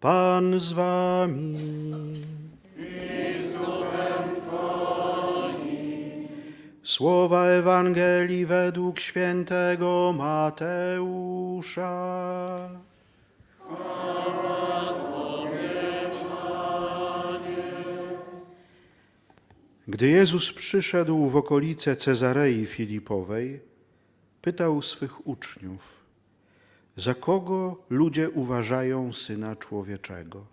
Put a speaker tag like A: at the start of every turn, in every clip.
A: Pan z wami. Słowa Ewangelii według świętego Mateusza. Gdy Jezus przyszedł w okolice Cezarei Filipowej, pytał swych uczniów, za kogo ludzie uważają Syna Człowieczego?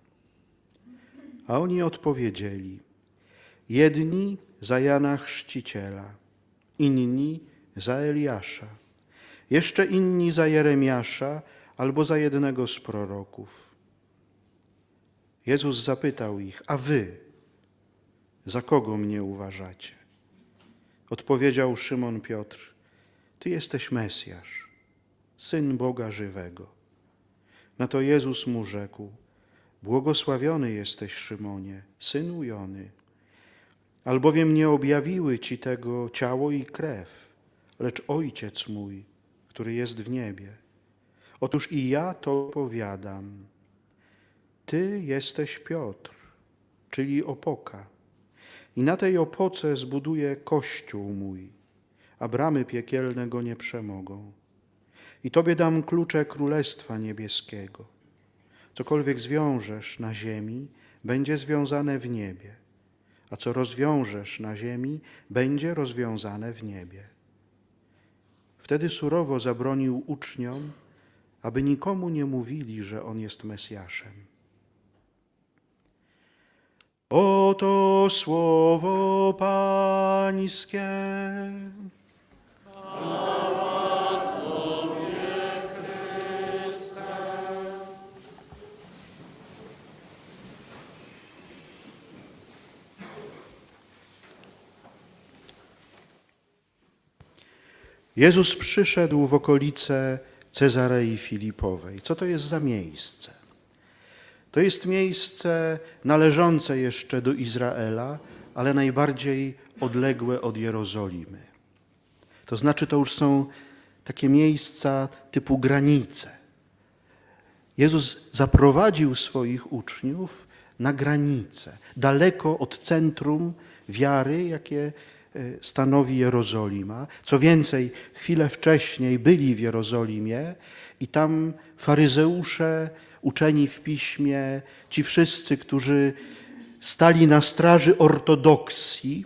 A: A oni odpowiedzieli, jedni za Jana Chrzciciela, inni za Eliasza, jeszcze inni za Jeremiasza albo za jednego z proroków. Jezus zapytał ich, a wy, za kogo mnie uważacie? Odpowiedział Szymon Piotr, Ty jesteś Mesjasz, Syn Boga żywego. Na to Jezus mu rzekł, Błogosławiony jesteś, Szymonie, synu Jony, albowiem nie objawiły Ci tego ciało i krew, lecz Ojciec mój, który jest w niebie. Otóż i ja to powiadam. Ty jesteś Piotr, czyli opoka. I na tej opoce zbuduję kościół mój, a bramy piekielne go nie przemogą. I Tobie dam klucze Królestwa Niebieskiego. Cokolwiek zwiążesz na ziemi, będzie związane w niebie, a co rozwiążesz na ziemi, będzie rozwiązane w niebie. Wtedy surowo zabronił uczniom, aby nikomu nie mówili, że On jest Mesjaszem. Oto słowo Pańskie. Jezus przyszedł w okolice Cezarei Filipowej. Co to jest za miejsce? To jest miejsce należące jeszcze do Izraela, ale najbardziej odległe od Jerozolimy. To znaczy, to już są takie miejsca typu granice. Jezus zaprowadził swoich uczniów na granicę, daleko od centrum wiary, jakie stanowi Jerozolima. Co więcej, chwilę wcześniej byli w Jerozolimie i tam faryzeusze, uczeni w piśmie, ci wszyscy, którzy stali na straży ortodoksji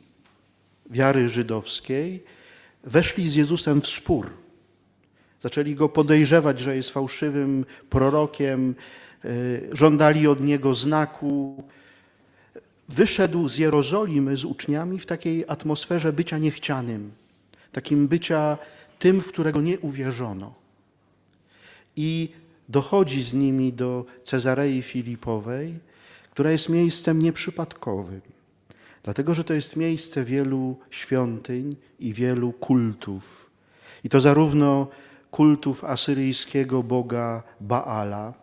A: wiary żydowskiej, weszli z Jezusem w spór. Zaczęli go podejrzewać, że jest fałszywym prorokiem, y, żądali od niego znaku. Wyszedł z Jerozolimy z uczniami w takiej atmosferze bycia niechcianym, takim bycia tym, w którego nie uwierzono. I dochodzi z nimi do Cezarei Filipowej, która jest miejscem nieprzypadkowym, dlatego że to jest miejsce wielu świątyń i wielu kultów. I to zarówno kultów asyryjskiego boga Baala.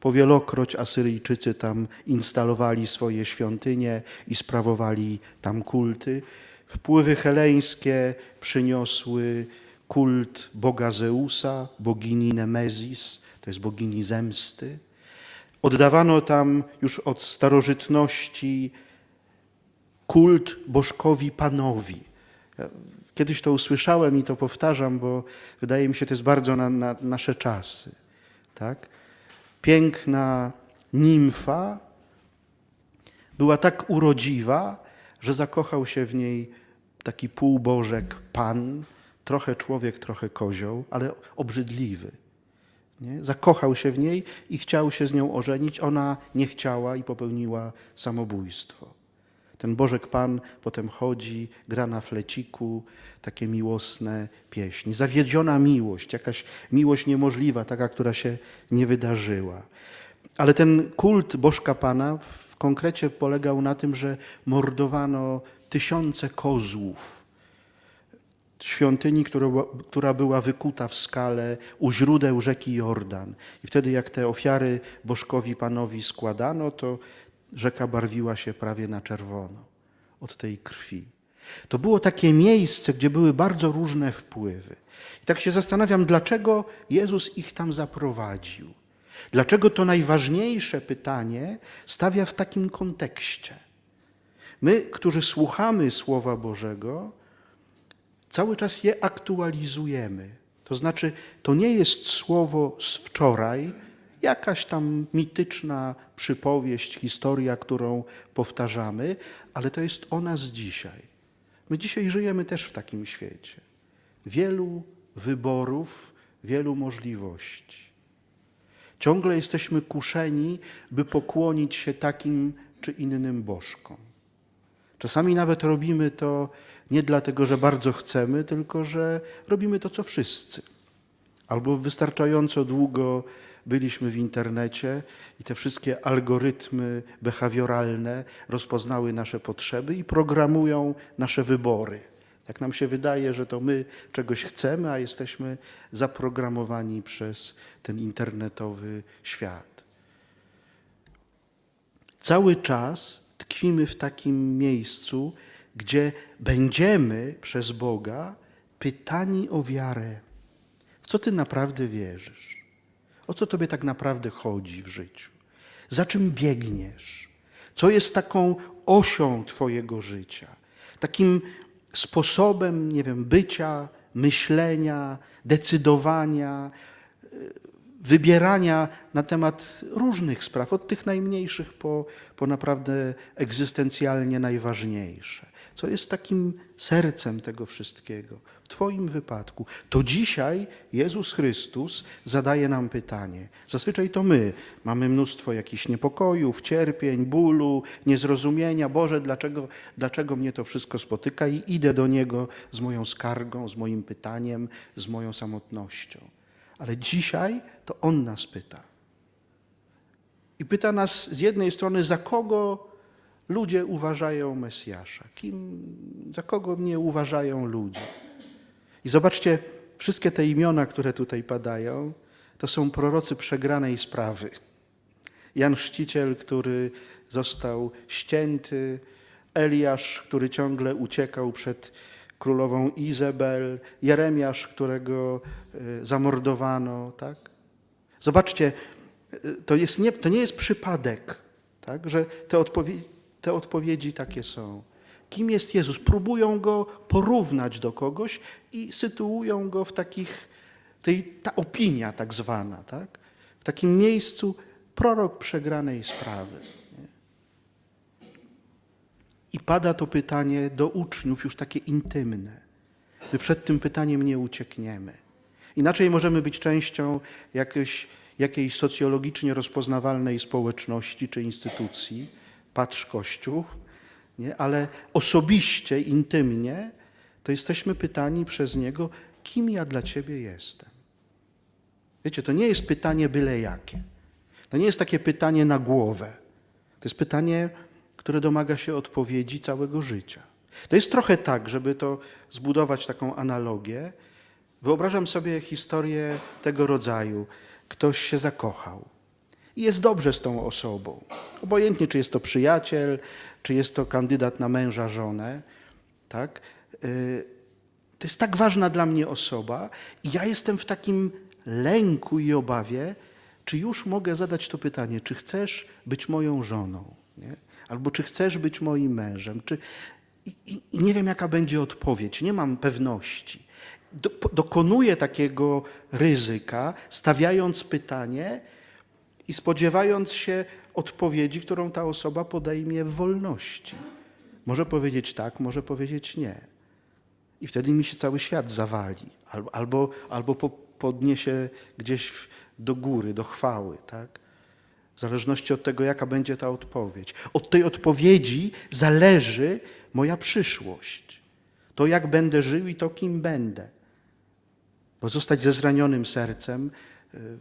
A: Powielokroć Asyryjczycy tam instalowali swoje świątynie i sprawowali tam kulty. Wpływy heleńskie przyniosły kult boga Zeusa, bogini Nemezis, to jest bogini zemsty. Oddawano tam już od starożytności kult bożkowi Panowi. Kiedyś to usłyszałem i to powtarzam, bo wydaje mi się, to jest bardzo na, na nasze czasy. Tak? Piękna nimfa była tak urodziwa, że zakochał się w niej taki półbożek pan, trochę człowiek, trochę kozioł, ale obrzydliwy. Nie? Zakochał się w niej i chciał się z nią ożenić. Ona nie chciała i popełniła samobójstwo. Ten Bożek Pan potem chodzi, gra na fleciku, takie miłosne pieśni. Zawiedziona miłość, jakaś miłość niemożliwa, taka, która się nie wydarzyła. Ale ten kult Bożka Pana w konkrecie polegał na tym, że mordowano tysiące kozłów świątyni, która, była- wykuta w skale u źródeł rzeki Jordan. I wtedy jak te ofiary Bożkowi Panowi składano, to rzeka barwiła się prawie na czerwono od tej krwi. To było takie miejsce, gdzie były bardzo różne wpływy. I tak się zastanawiam, dlaczego Jezus ich tam zaprowadził. Dlaczego to najważniejsze pytanie stawia w takim kontekście? My, którzy słuchamy Słowa Bożego, cały czas je aktualizujemy. To znaczy, to nie jest słowo z wczoraj, jakaś tam mityczna przypowieść, historia, którą powtarzamy, ale to jest ona z dzisiaj. My dzisiaj żyjemy też w takim świecie. Wielu wyborów, wielu możliwości. Ciągle jesteśmy kuszeni, by pokłonić się takim czy innym bożkom. Czasami nawet robimy to nie dlatego, że bardzo chcemy, tylko że robimy to, co wszyscy. Albo wystarczająco długo byliśmy w internecie i te wszystkie algorytmy behawioralne rozpoznały nasze potrzeby i programują nasze wybory. Jak nam się wydaje, że to my czegoś chcemy, a jesteśmy zaprogramowani przez ten internetowy świat. Cały czas tkwimy w takim miejscu, gdzie będziemy przez Boga pytani o wiarę. W co ty naprawdę wierzysz? O co tobie tak naprawdę chodzi w życiu? Za czym biegniesz? Co jest taką osią twojego życia? Takim sposobem, nie wiem, bycia, myślenia, decydowania, wybierania na temat różnych spraw, od tych najmniejszych po, po naprawdę egzystencjalnie najważniejsze. Co jest takim sercem tego wszystkiego? W Twoim wypadku. To dzisiaj Jezus Chrystus zadaje nam pytanie. Zazwyczaj to my mamy mnóstwo jakichś niepokojów, cierpień, bólu, niezrozumienia. Boże, dlaczego, dlaczego mnie to wszystko spotyka? I idę do Niego z moją skargą, z moim pytaniem, z moją samotnością. Ale dzisiaj to On nas pyta. I pyta nas z jednej strony, za kogo ludzie uważają Mesjasza? Kim, za kogo mnie uważają ludzie? I zobaczcie, wszystkie te imiona, które tutaj padają, to są prorocy przegranej sprawy. Jan Chrzciciel, który został ścięty, Eliasz, który ciągle uciekał przed królową Izabel, Jeremiasz, którego e, zamordowano, tak? Zobaczcie, e, to, jest nie, to nie jest przypadek, tak? że te, odpowie te odpowiedzi takie są. Kim jest Jezus? Próbują go porównać do kogoś i sytuują go w takich, tej, ta opinia tak zwana, tak? w takim miejscu prorok przegranej sprawy. I pada to pytanie do uczniów, już takie intymne. My przed tym pytaniem nie uciekniemy. Inaczej możemy być częścią jakiejś, jakiejś socjologicznie rozpoznawalnej społeczności czy instytucji, patrz Kościół, nie? ale osobiście, intymnie, to jesteśmy pytani przez Niego, kim ja dla Ciebie jestem. Wiecie, to nie jest pytanie byle jakie. To nie jest takie pytanie na głowę. To jest pytanie które domaga się odpowiedzi całego życia. To jest trochę tak, żeby to zbudować taką analogię. Wyobrażam sobie historię tego rodzaju. Ktoś się zakochał i jest dobrze z tą osobą. Obojętnie, czy jest to przyjaciel, czy jest to kandydat na męża, żonę. Tak? Y, to jest tak ważna dla mnie osoba i ja jestem w takim lęku i obawie, czy już mogę zadać to pytanie, czy chcesz być moją żoną? Nie? Albo czy chcesz być moim mężem? Czy... I, i, I, nie wiem, jaka będzie odpowiedź, nie mam pewności. Do, dokonuję takiego ryzyka, stawiając pytanie i spodziewając się odpowiedzi, którą ta osoba podejmie w wolności. Może powiedzieć tak, może powiedzieć nie. I wtedy mi się cały świat zawali, albo, albo, albo podniesie gdzieś do góry, do chwały. Tak? W zależności od tego, jaka będzie ta odpowiedź. Od tej odpowiedzi zależy moja przyszłość. To, jak będę żył i to, kim będę. Bo zostać ze zranionym sercem,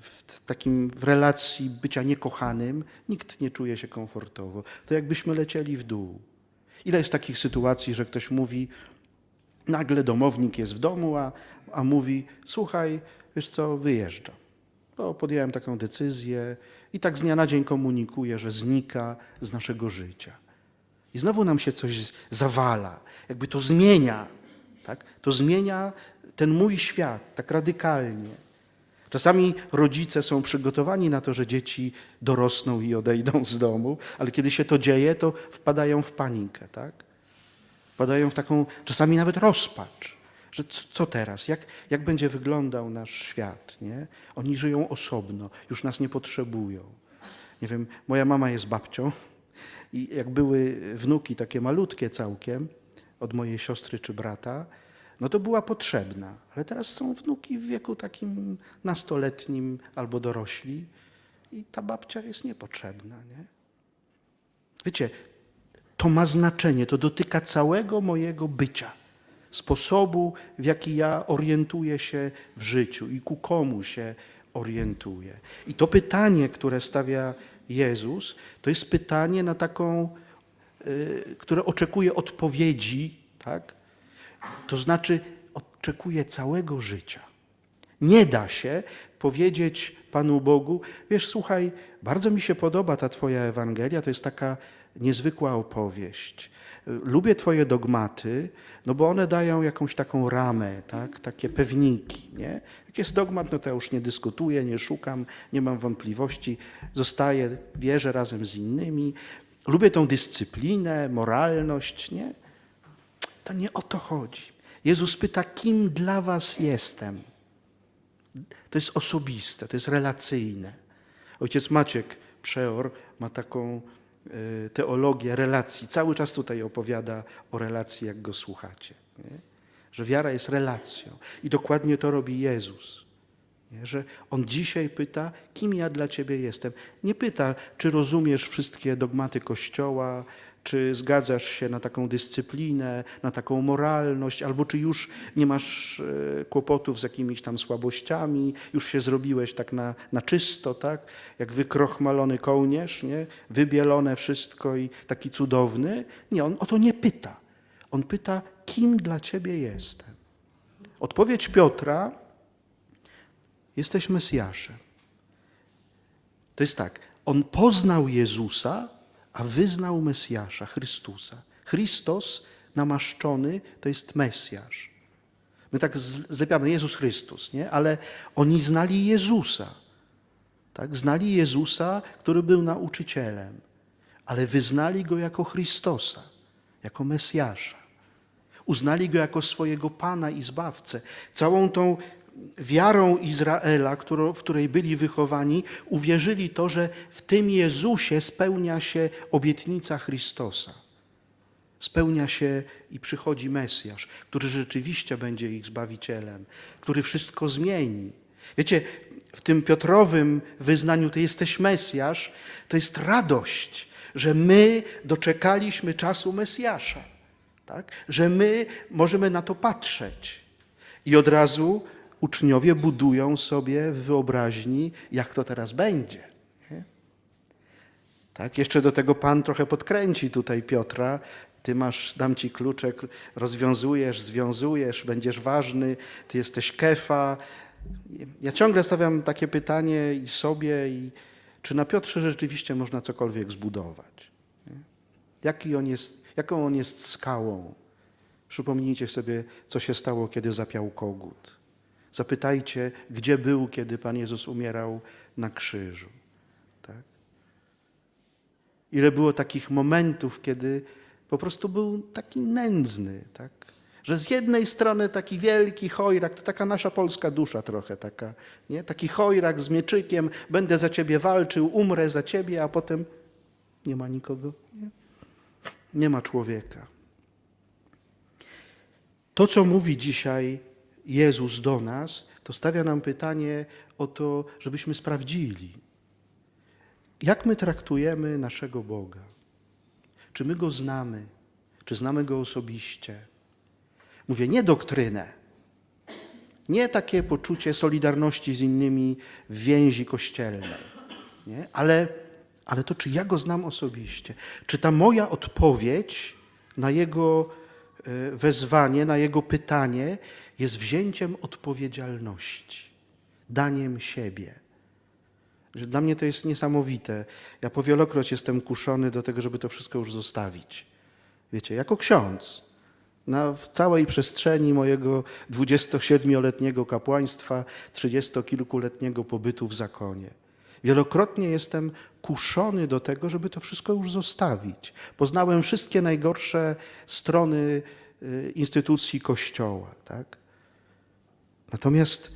A: w takim w relacji bycia niekochanym, nikt nie czuje się komfortowo. To jakbyśmy lecieli w dół. Ile jest takich sytuacji, że ktoś mówi, nagle domownik jest w domu, a, a mówi, słuchaj, wiesz co, wyjeżdżam. Bo podjąłem taką decyzję, i tak z dnia na dzień komunikuje, że znika z naszego życia. I znowu nam się coś zawala, jakby to zmienia. Tak? To zmienia ten mój świat tak radykalnie. Czasami rodzice są przygotowani na to, że dzieci dorosną i odejdą z domu, ale kiedy się to dzieje, to wpadają w panikę, tak? Wpadają w taką czasami nawet rozpacz, że co teraz, jak, jak będzie wyglądał nasz świat, nie? Oni żyją osobno, już nas nie potrzebują. Nie wiem, moja mama jest babcią i jak były wnuki takie malutkie całkiem od mojej siostry czy brata, no to była potrzebna. Ale teraz są wnuki w wieku takim nastoletnim albo dorośli i ta babcia jest niepotrzebna, nie? Wiecie, to ma znaczenie, to dotyka całego mojego bycia, sposobu, w jaki ja orientuję się w życiu i ku komu się orientuję. I to pytanie, które stawia Jezus, to jest pytanie na taką, y, które oczekuje odpowiedzi, tak? To znaczy oczekuje całego życia. Nie da się powiedzieć Panu Bogu, wiesz, słuchaj, bardzo mi się podoba ta Twoja Ewangelia, to jest taka niezwykła opowieść. Lubię Twoje dogmaty, no bo one dają jakąś taką ramę, tak? takie pewniki. Nie? Jak jest dogmat, no to ja już nie dyskutuję, nie szukam, nie mam wątpliwości, zostaję, wierzę razem z innymi. Lubię tą dyscyplinę, moralność, nie? To nie o to chodzi. Jezus pyta, kim dla was jestem. To jest osobiste, to jest relacyjne. Ojciec Maciek Przeor ma taką e, teologię relacji. Cały czas tutaj opowiada o relacji, jak go słuchacie. Nie? Że wiara jest relacją. I dokładnie to robi Jezus. Nie? Że On dzisiaj pyta, kim ja dla Ciebie jestem. Nie pyta, czy rozumiesz wszystkie dogmaty Kościoła, czy zgadzasz się na taką dyscyplinę, na taką moralność, albo czy już nie masz e, kłopotów z jakimiś tam słabościami, już się zrobiłeś tak na, na czysto, tak? Jak wykrochmalony kołnierz, nie? Wybielone wszystko i taki cudowny. Nie, on o to nie pyta. On pyta, kim dla ciebie jestem. Odpowiedź Piotra, jesteś Mesjaszem. To jest tak, on poznał Jezusa, a wyznał Mesjasza, Chrystusa. Chrystus namaszczony to jest Mesjasz. My tak zlepiamy Jezus Chrystus, nie? ale oni znali Jezusa. Tak? Znali Jezusa, który był nauczycielem, ale wyznali go jako Chrystusa, jako Mesjasza. Uznali go jako swojego Pana i Zbawcę. Całą tą wiarą Izraela, w której byli wychowani, uwierzyli to, że w tym Jezusie spełnia się obietnica Chrystusa. Spełnia się i przychodzi Mesjasz, który rzeczywiście będzie ich Zbawicielem, który wszystko zmieni. Wiecie, w tym Piotrowym wyznaniu Ty jesteś Mesjasz, to jest radość, że my doczekaliśmy czasu Mesjasza. Tak? Że my możemy na to patrzeć. I od razu uczniowie budują sobie w wyobraźni, jak to teraz będzie. Nie? Tak, jeszcze do tego Pan trochę podkręci tutaj Piotra. Ty masz, dam ci kluczek, rozwiązujesz, związujesz, będziesz ważny, ty jesteś kefa. Ja ciągle stawiam takie pytanie i sobie, i czy na Piotrze rzeczywiście można cokolwiek zbudować? Jaki on jest, jaką on jest skałą? Przypomnijcie sobie, co się stało, kiedy zapiał kogut. Zapytajcie, gdzie był, kiedy Pan Jezus umierał na krzyżu. Tak? Ile było takich momentów, kiedy po prostu był taki nędzny, tak? że z jednej strony taki wielki chojrak, to taka nasza polska dusza trochę taka, nie? taki chojrak z mieczykiem, będę za ciebie walczył, umrę za ciebie, a potem nie ma nikogo, nie, nie ma człowieka. To, co mówi dzisiaj Jezus do nas, to stawia nam pytanie o to, żebyśmy sprawdzili, jak my traktujemy naszego Boga. Czy my Go znamy? Czy znamy Go osobiście? Mówię, nie doktrynę, nie takie poczucie solidarności z innymi w więzi kościelnej, nie? Ale, ale to, czy ja Go znam osobiście. Czy ta moja odpowiedź na Jego wezwanie, na Jego pytanie jest wzięciem odpowiedzialności, daniem siebie. Dla mnie to jest niesamowite. Ja powielokroć jestem kuszony do tego, żeby to wszystko już zostawić. Wiecie, jako ksiądz. na w całej przestrzeni mojego 27-letniego kapłaństwa, 30-kilkuletniego pobytu w zakonie. Wielokrotnie jestem kuszony do tego, żeby to wszystko już zostawić. Poznałem wszystkie najgorsze strony y, instytucji Kościoła. Tak? Natomiast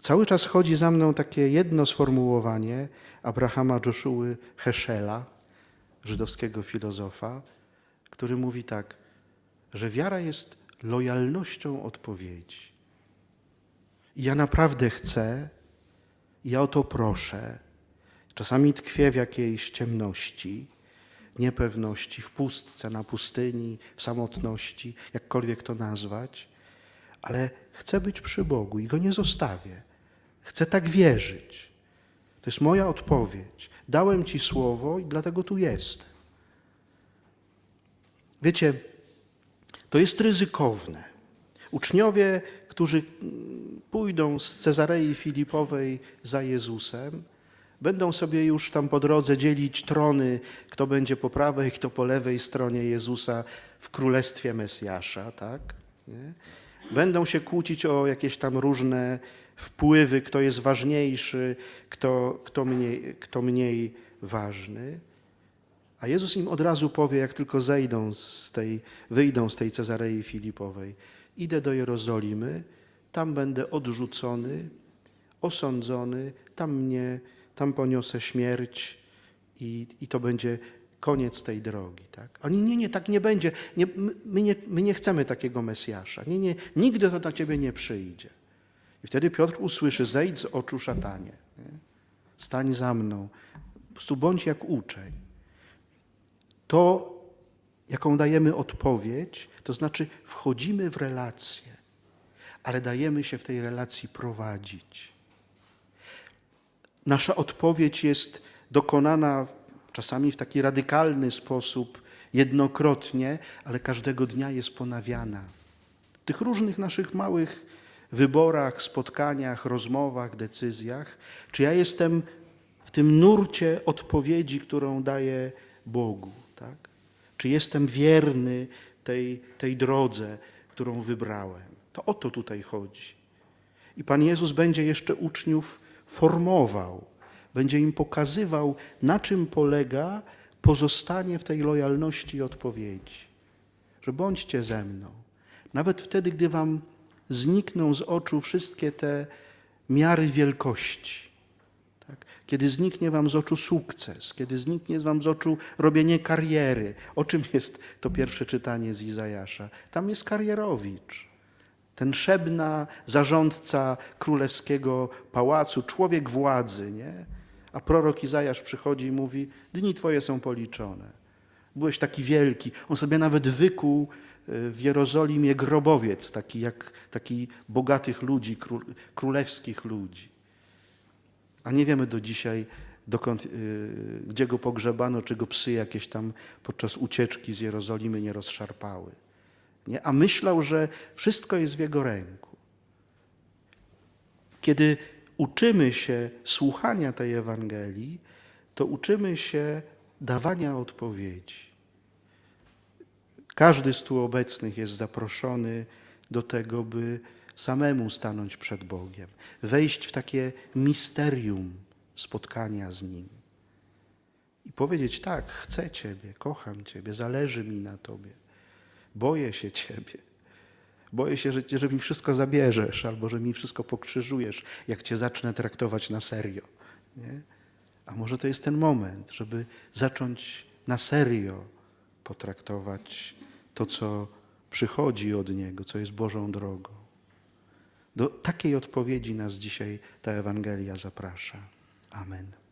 A: cały czas chodzi za mną takie jedno sformułowanie Abrahama Joshua Heschela, żydowskiego filozofa, który mówi tak, że wiara jest lojalnością odpowiedzi. I ja naprawdę chcę, ja o to proszę. Czasami tkwię w jakiejś ciemności, niepewności, w pustce, na pustyni, w samotności, jakkolwiek to nazwać, ale chcę być przy Bogu i Go nie zostawię. Chcę tak wierzyć. To jest moja odpowiedź. Dałem Ci słowo i dlatego tu jestem. Wiecie, to jest ryzykowne. Uczniowie, którzy pójdą z Cezarei Filipowej za Jezusem, będą sobie już tam po drodze dzielić trony, kto będzie po prawej, kto po lewej stronie Jezusa w królestwie Mesjasza, tak? Nie? Będą się kłócić o jakieś tam różne wpływy, kto jest ważniejszy, kto, kto, mniej, kto mniej ważny. A Jezus im od razu powie, jak tylko zejdą z tej, wyjdą z tej Cezarei Filipowej, idę do Jerozolimy, tam będę odrzucony, osądzony, tam mnie, tam poniosę śmierć i, i to będzie koniec tej drogi. Tak? Oni, nie, nie, tak nie będzie. Nie, my, nie, my nie chcemy takiego Mesjasza. Nie, nie, nigdy to na ciebie nie przyjdzie. I wtedy Piotr usłyszy, zejdź z oczu szatanie. Nie? Stań za mną. Po prostu bądź jak uczeń. To, jaką dajemy odpowiedź, to znaczy wchodzimy w relację, ale dajemy się w tej relacji prowadzić. Nasza odpowiedź jest dokonana czasami w taki radykalny sposób, jednokrotnie, ale każdego dnia jest ponawiana. W tych różnych naszych małych wyborach, spotkaniach, rozmowach, decyzjach, czy ja jestem w tym nurcie odpowiedzi, którą daję Bogu, tak? Czy jestem wierny tej, tej drodze, którą wybrałem? To o to tutaj chodzi. I Pan Jezus będzie jeszcze uczniów formował, będzie im pokazywał, na czym polega pozostanie w tej lojalności i odpowiedzi. Że bądźcie ze mną. Nawet wtedy, gdy wam znikną z oczu wszystkie te miary wielkości. Tak? Kiedy zniknie wam z oczu sukces, kiedy zniknie wam z oczu robienie kariery. O czym jest to pierwsze czytanie z Izajasza? Tam jest karierowicz. Ten szebna zarządca królewskiego pałacu, człowiek władzy, nie? A prorok Izajasz przychodzi i mówi: Dni twoje są policzone. Byłeś taki wielki. On sobie nawet wykuł y, w Jerozolimie grobowiec, taki jak taki bogatych ludzi, król, królewskich ludzi. A nie wiemy do dzisiaj, dokąd, yy, gdzie go pogrzebano, czy go psy jakieś tam podczas ucieczki z Jerozolimy nie rozszarpały. Nie? A myślał, że wszystko jest w jego ręku. Kiedy uczymy się słuchania tej Ewangelii, to uczymy się dawania odpowiedzi. Każdy z tu obecnych jest zaproszony do tego, by samemu stanąć przed Bogiem, wejść w takie misterium spotkania z Nim i powiedzieć: Tak, chcę Ciebie, kocham Ciebie, zależy mi na Tobie, boję się Ciebie. Boję się, że, że mi wszystko zabierzesz albo że mi wszystko pokrzyżujesz, jak Cię zacznę traktować na serio. Nie? A może to jest ten moment, żeby zacząć na serio potraktować to, co przychodzi od Niego, co jest Bożą drogą. Do takiej odpowiedzi nas dzisiaj ta Ewangelia zaprasza. Amen.